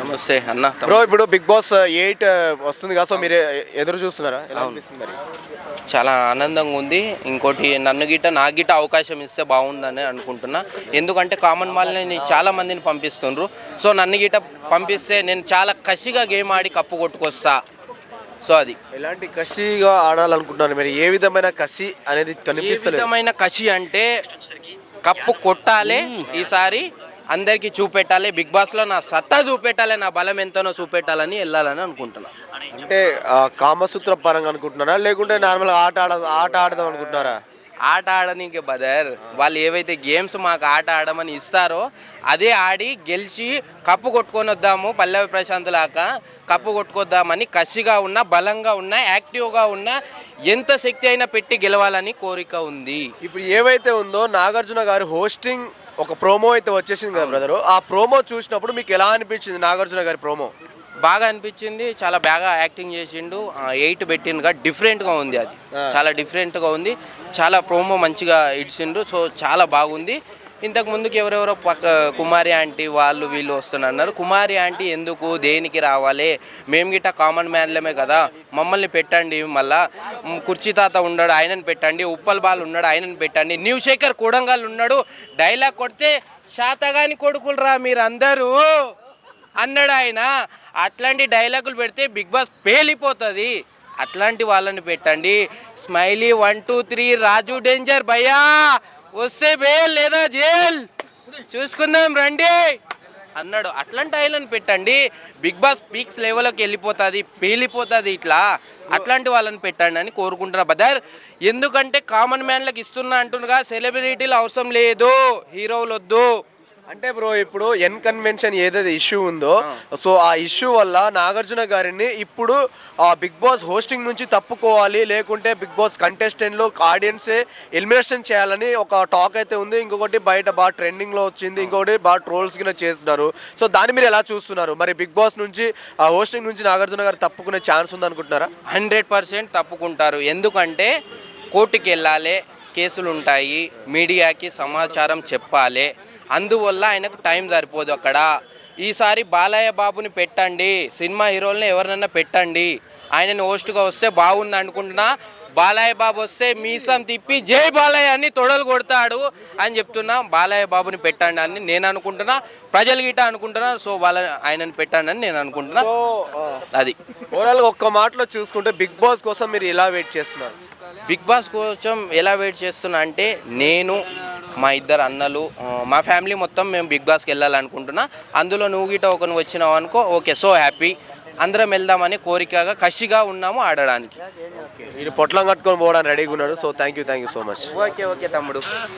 నమస్తే అన్న బ్రో ఇప్పుడు బిగ్ బాస్ ఎయిట్ వస్తుంది కదా సో మీరు ఎదురు చూస్తున్నారా? ఎలా అనిపిస్తుంది మరి? చాలా ఆనందంగా ఉంది. ఇంకోటి నన్ను గిట్ట నాకు గిట్ట అవకాశం ఇస్తే బాగుందని అనుకుంటున్నా. ఎందుకంటే కామన్ వాళ్ళని చాలా మందిని పంపిస్తుండ్రు. సో నన్ను గిట్ట పంపిస్తే నేను చాలా కసిగా గేమ్ ఆడి కప్పు కొట్టుకొస్తా. సో అది. ఎలాంటి కసిగా ఆడాలనుకుంటున్నారు మీరు? ఏ విధమైన కసి అనేది ఏ కనిపిస్తలేదు? విధమైన కసి అంటే కప్పు కొట్టాలి ఈసారి. అందరికీ చూపెట్టాలి. బిగ్ బాస్లో నా సత్తా చూపెట్టాలి నా బలం ఎంతనో చూపెట్టాలని వెళ్ళాలని అనుకుంటున్నా. అంటే కామసూత్ర పరంగా అనుకుంటున్నారా? లేకుంటే నార్మల్ ఆట ఆడ ఆట ఆడదాం అనుకుంటున్నారా? ఆట ఆడనీకే బదర్. వాళ్ళు ఏవైతే గేమ్స్ మాకు ఆట ఆడమని ఇస్తారో అదే ఆడి గెలిచి కప్పు కొట్టుకొని వద్దాము పల్లవి ప్రశాంత్ లాగా. కప్పు కొట్టుకొద్దామని కసిగా ఉన్న బలంగా ఉన్న యాక్టివ్గా ఉన్న ఎంత శక్తి అయినా పెట్టి గెలవాలని కోరిక ఉంది. ఇప్పుడు ఏవైతే ఉందో నాగార్జున గారి హోస్టింగ్ ఒక ప్రోమో అయితే వచ్చేసింది కదా బ్రదర్ ఆ ప్రోమో చూసినప్పుడు మీకు ఎలా అనిపించింది నాగార్జున గారి ప్రోమో? బాగా అనిపించింది. చాలా బాగా యాక్టింగ్ చేసిండు. ఎయిట్ పెట్టిండుగా డిఫరెంట్గా ఉంది అది. చాలా డిఫరెంట్గా ఉంది. చాలా ప్రోమో మంచిగా ఇడిచిండు సో చాలా బాగుంది. ఇంతకు ముందుకు ఎవరెవరో పక్క కుమారి ఆంటీ వాళ్ళు వీళ్ళు వస్తున్నారు కుమారి ఆంటీ ఎందుకు దేనికి రావాలి? మేము గిట్ట కామన్ మ్యాన్లమే కదా. మమ్మల్ని పెట్టండి మళ్ళా. కుర్చీ తాత ఉన్నాడు ఆయనని పెట్టండి. ఉప్పల్ బాల్ ఉన్నాడు ఆయనని పెట్టండి. న్యూ శేఖర్ కూడంగాలు ఉన్నాడు. డైలాగ్ కొడితే శాతగాని కొడుకులు రా మీరందరూ అన్నాడు ఆయన. అట్లాంటి డైలాగులు పెడితే బిగ్ బాస్ పేలిపోతుంది. అట్లాంటి వాళ్ళని పెట్టండి. Smiley one two three Raju danger భయ్యా. వస్తే బేల్ లేదా జే చూసుకుందాం రండి. అన్నాడు అట్లాంటి ఆయనను పెట్టండి. బిగ్ బాస్ పీక్స్ లెవెల్కి వెళ్ళిపోతుంది పేలిపోతుంది ఇట్లా. అట్లాంటి వాళ్ళని పెట్టండి అని కోరుకుంటున్నా. బదర్ ఎందుకంటే కామన్ మ్యాన్లకు ఇస్తున్నా అంటుండగా సెలబ్రిటీలు అవసరం లేదు. హీరోలు వద్దు. అంటే బ్రో ఇప్పుడు ఎన్ కన్వెన్షన్ ఏదైతే ఇష్యూ ఉందో సో ఆ ఇష్యూ వల్ల నాగార్జున గారిని ఇప్పుడు ఆ బిగ్ బాస్ హోస్టింగ్ నుంచి తప్పుకోవాలి లేకుంటే బిగ్ బాస్ కంటెస్టెంట్లు ఆడియన్సే ఎలిమినేషన్ చేయాలని ఒక టాక్ అయితే ఉంది. ఇంకొకటి బయట బాగా ట్రెండింగ్లో వచ్చింది ఇంకొకటి బాగా ట్రోల్స్ కింద చేస్తున్నారు. సో దాన్ని మీరు ఎలా చూస్తున్నారు? మరి బిగ్ బాస్ నుంచి ఆ హోస్టింగ్ నుంచి నాగార్జున గారు తప్పుకునే ఛాన్స్ ఉంది అనుకుంటున్నారా? హండ్రెడ్ పర్సెంట్ తప్పుకుంటారు. ఎందుకంటే కోర్టుకి వెళ్ళాలి కేసులు ఉంటాయి మీడియాకి సమాచారం చెప్పాలి. అందువల్ల ఆయనకు టైం సరిపోదు అక్కడ. ఈసారి బాలయ్య బాబుని పెట్టండి సినిమా హీరోల్ని ఎవరినైనా పెట్టండి. ఆయనని హోస్ట్గా వస్తే బాగుంది అనుకుంటున్నా. బాలయ్య బాబు వస్తే మీసం తిప్పి జై బాలయ్య అని తొడలు కొడతాడు అని చెప్తున్నా. బాలయ్య బాబుని పెట్టండి అని నేను అనుకుంటున్నా. ప్రజలు గిట్ట అనుకుంటున్నా. సో వాళ్ళ ఆయనని పెట్టండి అని నేను అనుకుంటున్నా. అది. ఓవరాల్ ఒక్క మాటలో చూసుకుంటే బిగ్ బాస్ కోసం మీరు ఎలా వెయిట్ చేస్తున్నారు? బిగ్ బాస్ కోసం ఎలా వెయిట్ చేస్తున్నా అంటే నేను మా ఇద్దరు అన్నలు మా ఫ్యామిలీ మొత్తం మేము బిగ్ బాస్కి వెళ్ళాలనుకుంటున్నా. అందులో నువ్వు గిట ఒక నువ్వు వచ్చినావు అనుకో ఓకే సో హ్యాపీ. అందరం వెళ్దామని కోరికగా కసిగా ఉన్నాము ఆడడానికి. మీరు పొట్లం కట్టుకొని పోవడానికి రెడీగా ఉన్నారు so thank you thank you so much okay okay తమ్ముడు.